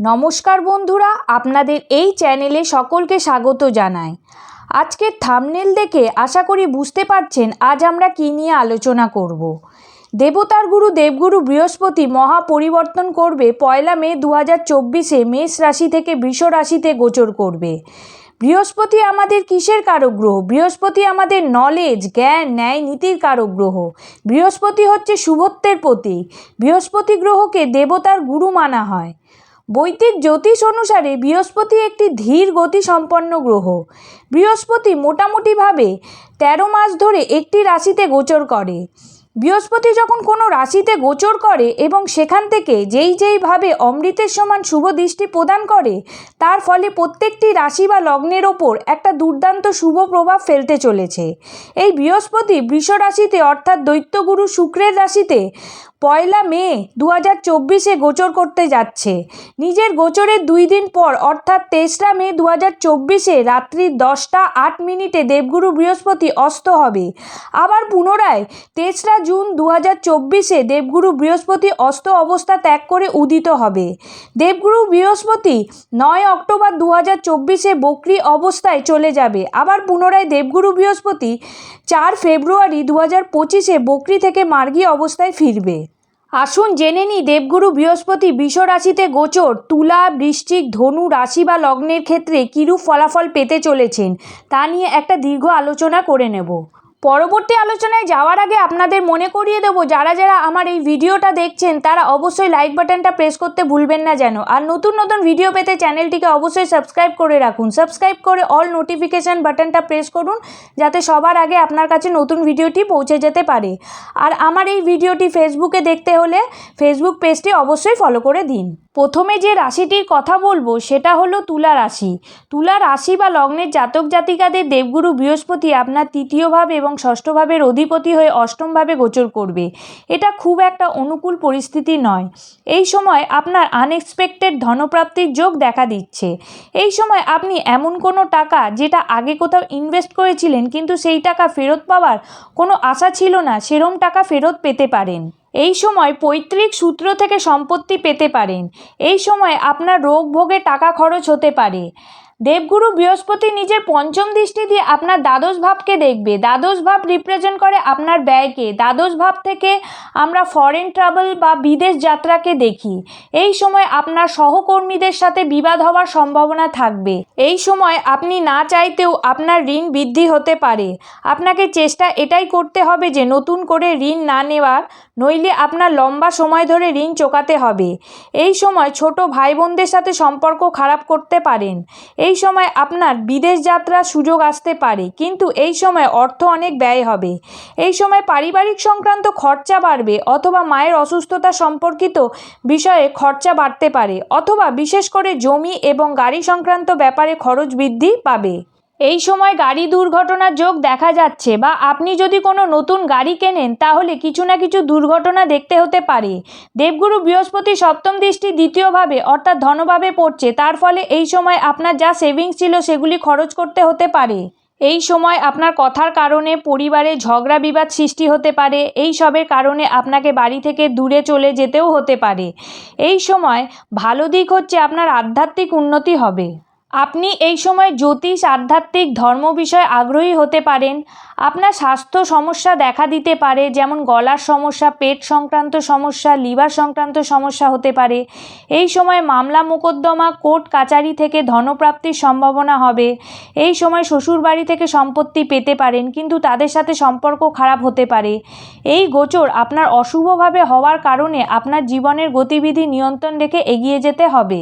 নমস্কার বন্ধুরা, আপনাদের এই চ্যানেলে সকলকে স্বাগত জানাই। আজকের থামনেল দেখে আশা করি বুঝতে পারছেন আজ আমরা কী নিয়ে আলোচনা করব। দেবতার গুরু দেবগুরু বৃহস্পতি মহা পরিবর্তন করবে পয়লা মে দু হাজার চব্বিশে মেষ রাশি থেকে বৃষ রাশিতে গোচর করবে। বৃহস্পতি আমাদের কিসের কারক গ্রহ? বৃহস্পতি আমাদের নলেজ জ্ঞান, ন্যায়, নীতির কারক গ্রহ। বৃহস্পতি হচ্ছে শুভত্বের প্রতীক। বৃহস্পতি গ্রহকে দেবতার গুরু মানা হয়। বৈদিক জ্যোতিষ অনুসারে বৃহস্পতি একটি ধীর গতি সম্পন্ন গ্রহ। বৃহস্পতি মোটামুটিভাবে তেরো মাস ধরে একটি রাশিতে গোচর করে। বৃহস্পতি যখন কোনো রাশিতে গোচর করে এবং সেখান থেকে যেই যেইভাবে অমৃতের সমান শুভ দৃষ্টি প্রদান করে, তার ফলে প্রত্যেকটি রাশি বা লগ্নের ওপর একটা দুর্দান্ত শুভ প্রভাব ফেলতে চলেছে। এই বৃহস্পতি বৃষ রাশিতে অর্থাৎ দৈত্যগুরু শুক্রের রাশিতে পয়লা মে দু হাজার চব্বিশে গোচর করতে যাচ্ছে। নিজের গোচরের দুই দিন পর, অর্থাৎ তেসরা মে দু হাজার চব্বিশে রাত্রি দশটা আট মিনিটে দেবগুরু বৃহস্পতি অস্ত হবে। আবার পুনরায় তেসরা জুন দু হাজার চব্বিশে দেবগুরু বৃহস্পতি অস্ত অবস্থা ত্যাগ করে উদিত হবে। দেবগুরু বৃহস্পতি নয় অক্টোবর দু হাজার চব্বিশে বকরি অবস্থায় চলে যাবে। আবার পুনরায় দেবগুরু বৃহস্পতি চার ফেব্রুয়ারি দু হাজার পঁচিশে বকরি থেকে মার্গী অবস্থায় ফিরবে। আসুন জেনে নি দেবগুরু বৃহস্পতি বিষ রাশিতে গোচর, তুলা বৃষ্টিক ধনু রাশি বা লগ্নের ক্ষেত্রে কিরূপ ফলাফল পেতে চলেছেন, তা নিয়ে একটা দীর্ঘ আলোচনা করে নেব। পরবর্তী আলোচনায় যাওয়ার আগে আপনাদের মনে করিয়ে দেবো, যারা যারা আমার এই ভিডিওটা দেখছেন, তারা অবশ্যই লাইক বাটনটা প্রেস করতে ভুলবেন না যেন। আর নতুন নতুন ভিডিও পেতে চ্যানেলটিকে অবশ্যই সাবস্ক্রাইব করে রাখুন। সাবস্ক্রাইব করে অল নোটিফিকেশান বাটনটা প্রেস করুন, যাতে সবার আগে আপনার কাছে নতুন ভিডিওটি পৌঁছে যেতে পারে। আর আমার এই ভিডিওটি ফেসবুকে দেখতে হলে ফেসবুক পেজটি অবশ্যই ফলো করে দিন। প্রথমে যে রাশিটির কথা বলব, সেটা হলো তুলা রাশি। তুলা রাশি বা লগ্নের জাতক জাতিকাদের দেবগুরু বৃহস্পতি আপনার তৃতীয় ভাব এবং ষষ্ঠ ভাবের অধিপতি হয়ে অষ্টমভাবে গোচর করবে। এটা খুব একটা অনুকূল পরিস্থিতি নয়। এই সময় আপনার আনএক্সপেক্টেড ধনপ্রাপ্তির যোগ দেখা দিচ্ছে। এই সময় আপনি এমন কোনো টাকা যেটা আগে কোথাও ইনভেস্ট করেছিলেন, কিন্তু সেই টাকা ফেরত পাওয়ার কোনো আশা ছিল না, সেরম টাকা ফেরত পেতে পারেন। এই সময় পৈতৃক সূত্র থেকে সম্পত্তি পেতে পারেন। এই সময় আপনার রোগ ভোগে টাকা খরচ হতে পারে। দেবগুরু বৃহস্পতি নিজের পঞ্চম দৃষ্টি দিয়ে আপনার দ্বাদশ ভাবকে দেখবে। দ্বাদশ ভাব রিপ্রেজেন্ট করে আপনার ব্যয়কে। দ্বাদশ ভাব থেকে আমরা ফরেন ট্রাভেল বা বিদেশ যাত্রাকে দেখি। এই সময় আপনার সহকর্মীদের সাথে বিবাদ হওয়ার সম্ভাবনা থাকবে। এই সময় আপনি না চাইতেও আপনার ঋণ বৃদ্ধি হতে পারে। আপনাকে চেষ্টা এটাই করতে হবে যে নতুন করে ঋণ না নেওয়ার, নইলে আপনার লম্বা সময় ধরে ঋণ চোকাতে হবে। এই সময় ছোট ভাই বোনদের সাথে সম্পর্ক খারাপ করতে পারেন। এই সময় আপনার বিদেশ যাত্রার সুযোগ আসতে পারে, কিন্তু এই সময় অর্থ অনেক ব্যয় হবে। এই সময় পারিবারিক সংক্রান্ত খরচা বাড়বে অথবা মায়ের অসুস্থতা সম্পর্কিত বিষয়ে খরচা বাড়তে পারে, অথবা বিশেষ করে জমি এবং গাড়ি সংক্রান্ত ব্যাপারে খরচ বৃদ্ধি পাবে। এই সময় গাড়ি দুর্ঘটনার যোগ দেখা যাচ্ছে বা আপনি যদি কোনো নতুন গাড়ি কেনেন তাহলে কিছু না কিছু দুর্ঘটনা দেখতে হতে পারে। দেবগুরু বৃহস্পতি সপ্তম দৃষ্টি দ্বিতীয়ভাবে অর্থাৎ ধনভাবে পড়ছে, তার ফলে এই সময় আপনার যা সেভিংস ছিল সেগুলি খরচ করতে হতে পারে। এই সময় আপনার কথার কারণে পরিবারে ঝগড়া বিবাদ সৃষ্টি হতে পারে, এই সবের কারণে আপনাকে বাড়ি থেকে দূরে চলে যেতেও হতে পারে। এই সময় ভালো দিক হচ্ছে আপনার আধ্যাত্মিক উন্নতি হবে। আপনি এই সময় জ্যোতিষ, আধ্যাত্মিক, ধর্ম বিষয়ে আগ্রহী হতে পারেন। আপনার স্বাস্থ্য সমস্যা দেখা দিতে পারে, যেমন গলার সমস্যা, পেট সংক্রান্ত সমস্যা, লিভার সংক্রান্ত সমস্যা হতে পারে। এই সময় মামলা মোকদ্দমা, কোর্ট কাচারি থেকে ধনপ্রাপ্তির সম্ভাবনা হবে। এই সময় শ্বশুরবাড়ি থেকে সম্পত্তি পেতে পারেন, কিন্তু তাদের সাথে সম্পর্ক খারাপ হতে পারে। এই গোচর আপনার অশুভভাবে হওয়ার কারণে আপনার জীবনের গতিবিধি নিয়ন্ত্রণ রেখে এগিয়ে যেতে হবে।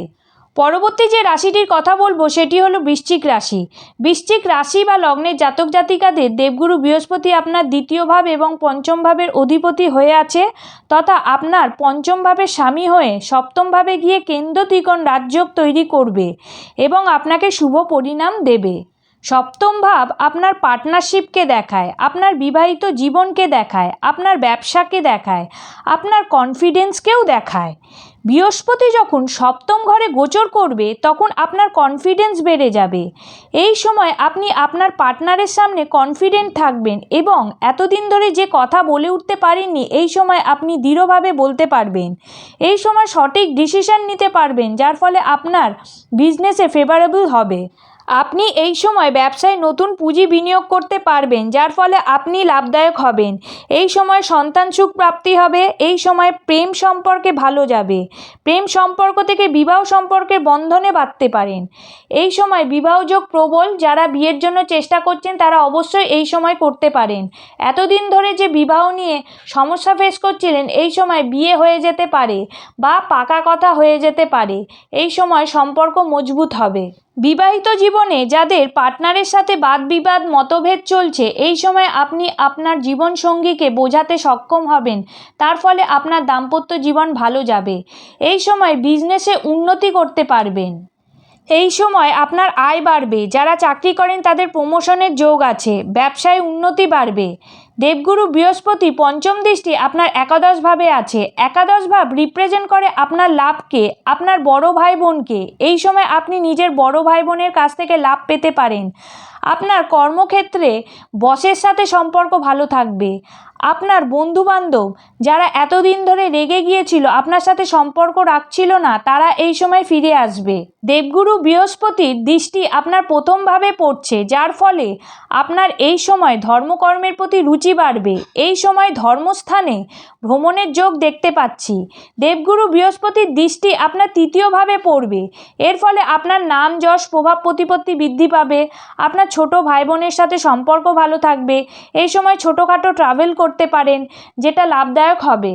পরবর্তী যে রাশিটির কথা বলব, সেটি হলো বৃশ্চিক রাশি। বৃশ্চিক রাশি বা লগ্নের জাতক জাতিকাদের দেবগুরু বৃহস্পতি আপনার দ্বিতীয় ভাব এবং পঞ্চম ভাবের অধিপতি হয়ে আছে তথা আপনার পঞ্চম ভাবের স্বামী হয়ে সপ্তম ভাবে গিয়ে কেন্দ্র ত্রিকোণ রাজযোগ তৈরি করবে এবং আপনাকে শুভ পরিণাম দেবে। সপ্তম ভাব আপনার পার্টনারশিপকে দেখায়, আপনার বিবাহিত জীবনকে দেখায়, আপনার ব্যবসাকে দেখায়, আপনার কনফিডেন্সকেও দেখায়। বৃহস্পতি যখন সপ্তম ঘরে গোচর করবে, তখন আপনার কনফিডেন্স বেড়ে যাবে। এই সময় আপনি আপনার পার্টনারের সামনে কনফিডেন্ট থাকবেন এবং এতদিন ধরে যে কথা বলে উঠতে পারেননি, এই সময় আপনি দৃঢ়ভাবে বলতে পারবেন। এই সময় সঠিক ডিসিশন নিতে পারবেন, যার ফলে আপনার বিজনেসে ফেভারেবল হবে। আপনি এই সময় ব্যবসায় নতুন পুঁজি বিনিয়োগ করতে পারবেন, যার ফলে আপনি লাভদায়ক হবেন। এই সময় সন্তান সুখ প্রাপ্তি হবে, এই সময় প্রেম সম্পর্কে ভালো যাবে। প্রেম সম্পর্ক থেকে বিবাহ সম্পর্কের বন্ধনে বাঁধতে পারেন। এই সময় বিবাহযোগ প্রবল, যারা বিয়ের জন্য চেষ্টা করছেন, তারা অবশ্যই এই সময় করতে পারেন। এতদিন ধরে যে বিবাহ নিয়ে সমস্যা ফেস করছিলেন, এই সময় বিয়ে হয়ে যেতে পারে বা পাকা কথা হয়ে যেতে পারে। এই সময় সম্পর্ক মজবুত হবে। বিবাহিত জীবনে যাদের পার্টনারের সাথে বাদ বিবাদ মতভেদ চলছে, এই সময় আপনি আপনার জীবনসঙ্গীকে বোঝাতে সক্ষম হবেন। তার ফলে আপনার দাম্পত্য জীবন ভালো যাবে। এই সময় বিজনেসে উন্নতি করতে পারবেন। এই সময় আপনার আয় বাড়বে। যারা চাকরি করেন, তাদের প্রমোশনের যোগ আছে। ব্যবসায় উন্নতি বাড়বে। দেবগুরু বৃহস্পতি পঞ্চম দৃষ্টি আপনার একাদশভাবে আছে। একাদশ ভাব রিপ্রেজেন্ট করে আপনার লাভকে, আপনার বড় ভাই বোনকে এই সময় আপনি নিজের বড় ভাই বোনের কাছ থেকে লাভ পেতে পারেন। আপনার কর্মক্ষেত্রে বসের সাথে সম্পর্ক ভালো থাকবে। আপনার বন্ধুবান্ধব যারা এতদিন ধরে রেগে গিয়েছিল, আপনার সাথে সম্পর্ক রাখছিল না, তারা এই সময় ফিরে আসবে। দেবগুরু বৃহস্পতির দৃষ্টি আপনার প্রথমভাবে পড়ছে, যার ফলে আপনার এই সময় ধর্মকর্মের প্রতি রুচি বাড়বে। এই সময় ধর্মস্থানে ভ্রমণের যোগ দেখতে পাচ্ছি। দেবগুরু বৃহস্পতির দৃষ্টি আপনার তৃতীয়ভাবে পড়বে। এর ফলে আপনার নাম, যশ, প্রভাব, প্রতিপত্তি বৃদ্ধি পাবে। আপনার ছোট ভাই বোনের সাথে সম্পর্ক ভালো থাকবে। এই সময় ছোটোখাটো ট্রাভেল করতে পারেন, যেটা লাভদায়ক হবে।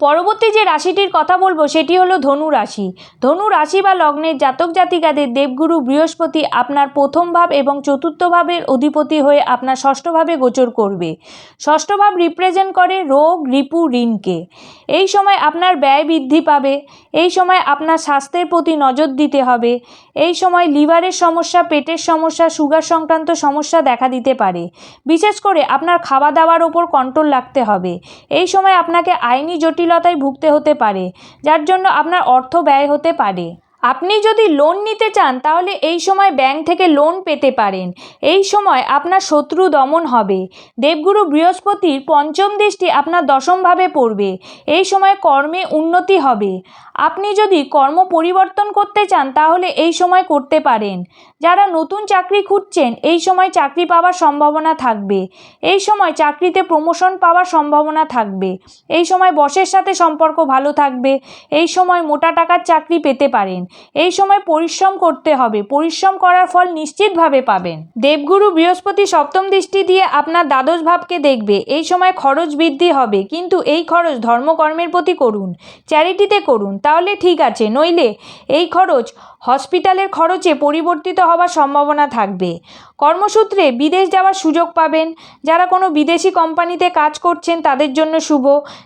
পরবর্তী যে রাশিটির কথা বলব, সেটি হলো ধনু রাশি। ধনু রাশি বা লগ্নের জাতক জাতিকাদের দেবগুরু বৃহস্পতি আপনার প্রথম ভাব এবং চতুর্থ ভাবের অধিপতি হয়ে আপনার ষষ্ঠভাবে গোচর করবে। ষষ্ঠ ভাব রিপ্রেজেন্ট করে রোগ রিপু ঋণকে। এই সময় আপনার ব্যয় বৃদ্ধি পাবে। এই সময় আপনার স্বাস্থ্যের প্রতি নজর দিতে হবে। এই সময় লিভারের সমস্যা, পেটের সমস্যা, সুগার সংক্রান্ত সমস্যা দেখা দিতে পারে। বিশেষ করে আপনার খাওয়া দাওয়ার ওপর কন্ট্রোল রাখতে হবে। এই সময় আপনাকে আইনি জটিলতায় ভুগতে হতে পারে, যার জন্য আপনার অর্থ ব্যয় হতে পারে। আপনি যদি লোন নিতে চান, তাহলে এই সময় ব্যাংক থেকে লোন পেতে পারেন। এই সময় আপনার শত্রু দমন হবে। দেবগুরু বৃহস্পতির পঞ্চম দৃষ্টি আপনার দশমভাবে পড়বে। এই সময় কর্মে উন্নতি হবে। আপনি যদি কর্ম পরিবর্তন করতে চান, তাহলে এই সময় করতে পারেন। যারা নতুন চাকরি খুঁজছেন, এই সময় চাকরি পাওয়ার সম্ভাবনা থাকবে। এই সময় চাকরিতে প্রমোশন পাওয়ার সম্ভাবনা থাকবে। এই সময় বসের সাথে সম্পর্ক ভালো থাকবে। এই সময় মোটা টাকার চাকরি পেতে পারেন। এই সময় পরিশ্রম করতে হবে। পরিশ্রম করার ফল নিশ্চিতভাবে পাবেন। দেবগুরু বৃহস্পতি সপ্তম দৃষ্টি দিয়ে আপনার দ্বাদশ ভাবকে দেখবে। এই সময় খরচ বৃদ্ধি হবে। কিন্তু এই খরচ ধর্মকর্মের প্রতি করুন। চ্যারিটিতে করুন। তাহলে ঠিক আছে। নইলে এই খরচ হসপিটালের খরচে পরিবর্তিত হওয়ার সম্ভাবনা থাকবে। কর্মসূত্রে বিদেশ যাওয়ার সুযোগ পাবেন। যারা কোনো বিদেশি কোম্পানিতে কাজ করছেন, তাদের জন্য শুভ।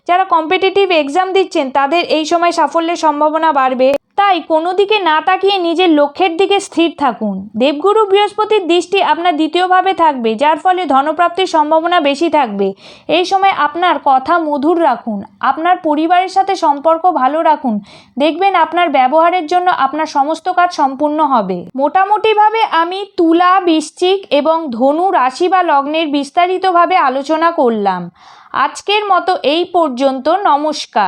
যারা কম্পিটিটিভ এক্সাম দিচ্ছেন, তাদের এই সময় সাফল্যের সম্ভাবনা বাড়বে। তাই কোনো দিকে না তাকিয়ে নিজের লক্ষ্যের দিকে স্থির থাকুন। দেবগুরু বৃহস্পতির দৃষ্টি আপনার দ্বিতীয়ভাবে থাকবে, যার ফলে ধনপ্রাপ্তির সম্ভাবনা বেশি থাকবে। এই সময় আপনার কথা মধুর রাখুন, আপনার পরিবারের সাথে সম্পর্ক ভালো রাখুন। দেখবেন আপনার ব্যবহারের জন্য আপনার সমস্ত কাজ সম্পূর্ণ হবে। মোটামুটিভাবে আমি তুলা, বৃশ্চিক এবং ধনু রাশি বা লগ্নের বিস্তারিতভাবে আলোচনা করলাম। আজকের মতো এই পর্যন্ত, নমস্কার।